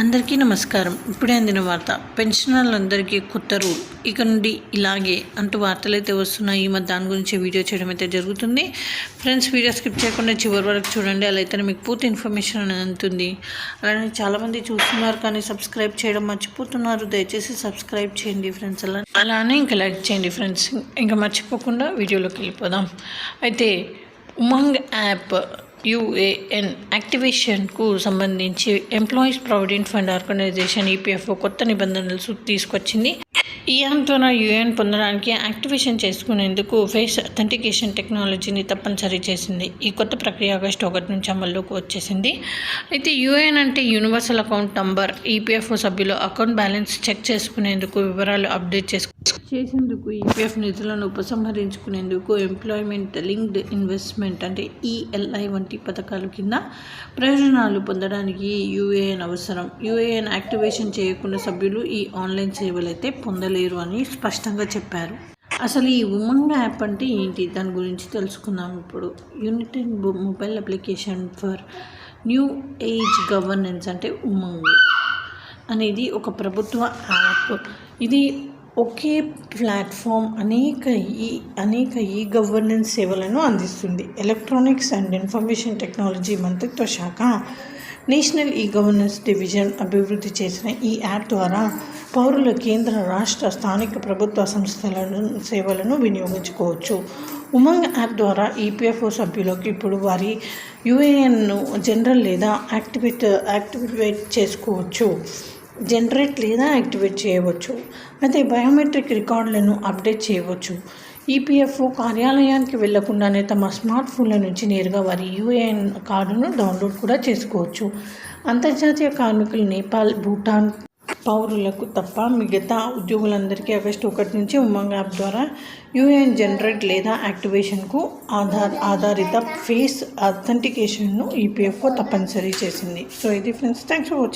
అందరికీ నమస్కారం. ఇప్పుడే అందిన వార్త. పెన్షనర్లందరికీ కొత్త రూల్. ఇక నుండి ఇలాగే అంటూ వార్తలు అయితే వస్తున్నాయి. ఈ మధ్య దాని గురించి వీడియో చేయడం అయితే జరుగుతుంది. ఫ్రెండ్స్ వీడియో స్కిప్ చేయకుండా చివరి వరకు చూడండి. అలా అయితే మీకు పూర్తి ఇన్ఫర్మేషన్ అనేది అందుతుంది. అలానే చాలామంది చూస్తున్నారు కానీ సబ్స్క్రైబ్ చేయడం మర్చిపోతున్నారు. దయచేసి సబ్స్క్రైబ్ చేయండి ఫ్రెండ్స్. అలా అలానే ఇంకా లైక్ చేయండి ఫ్రెండ్స్. ఇంకా మర్చిపోకుండా వీడియోలోకి వెళ్ళిపోదాం. అయితే ఉమంగ్ యాప్ యుఏఎన్ యాక్టివేషన్కు సంబంధించి employees provident fund organisation EPFO కొత్త నిబంధనలు తీసుకొచ్చింది. ఈ యాప్ ద్వారా యూఎన్ పొందడానికి యాక్టివేషన్ చేసుకునేందుకు ఫేస్ అథెంటికేషన్ టెక్నాలజీని తప్పనిసరి చేసింది. ఈ కొత్త ప్రక్రియ ఆగస్టు ఒకటి నుంచి అమల్లోకి వచ్చేసింది. అయితే యుఏఎన్ అంటే యూనివర్సల్ అకౌంట్ నంబర్ ఈపీఎఫ్ఓ సభ్యులు అకౌంట్ బ్యాలెన్స్ చెక్ చేసుకునేందుకు వివరాలు అప్డేట్ చేసుకు చేసేందుకు ఈపీఎఫ్ నిధులను ఉపసంహరించుకునేందుకు ఎంప్లాయ్మెంట్ లింక్డ్ ఇన్వెస్ట్మెంట్ అంటే ఈఎల్ఐ వంటి పథకాల కింద ప్రయోజనాలు పొందడానికి యూఏఎన్ అవసరం. యూఏఎన్ యాక్టివేషన్ చేయకుండా సభ్యులు ఈ ఆన్లైన్ సేవలు అయితే పొందలేరు అని స్పష్టంగా చెప్పారు. అసలు ఈ ఉమంగ్ యాప్ అంటే ఏంటి? దాని గురించి తెలుసుకుందాం ఇప్పుడు. United mobile application for new age governance అంటే ఉమంగ్ అనేది ఒక ప్రభుత్వ యాప్. ఇది ఒకే ప్లాట్ఫామ్ అనేక ఈ అనేక ఈ గవర్నెన్స్ సేవలను అందిస్తుంది. ఎలక్ట్రానిక్స్ అండ్ ఇన్ఫర్మేషన్ టెక్నాలజీ మంత్రిత్వ శాఖ నేషనల్ ఈ గవర్నెన్స్ డివిజన్ అభివృద్ధి చేసిన ఈ యాప్ ద్వారా పౌరుల కేంద్ర రాష్ట్ర స్థానిక ప్రభుత్వ సంస్థలను సేవలను వినియోగించుకోవచ్చు. ఉమంగ్ యాప్ ద్వారా ఈపీఎఫ్ఓ సభ్యులకు ఇప్పుడు వారి యూఏఎన్ను జనరల్ లేదా యాక్టివేట్ యాక్టివేట్ చేసుకోవచ్చు. జనరేట్ లేదా యాక్టివేట్ చేయవచ్చు. అయితే బయోమెట్రిక్ రికార్డులను అప్డేట్ చేయవచ్చు. ఈపీఎఫ్ఓ కార్యాలయానికి వెళ్ళకుండానే తమ స్మార్ట్ ఫోన్ల నుంచి నేరుగా వారి యూఏఎన్ కార్డును డౌన్లోడ్ కూడా చేసుకోవచ్చు. అంతర్జాతీయ కార్మికులు నేపాల్ భూటాన్ పౌరులకు తప్ప మిగతా ఉద్యోగులందరికీ ఆగస్టు ఒకటి నుంచి ఉమంగ్ యాప్ ద్వారా యూఏఎన్ జనరేట్ లేదా యాక్టివేషన్కు ఆధార్ ఆధారిత ఫేస్ అథెంటికేషన్ను ఈపీఎఫ్ఓ తప్పనిసరి చేసింది. సో ఇది ఫ్రెండ్స్ థ్యాంక్స్ ఫర్ వాచింగ్.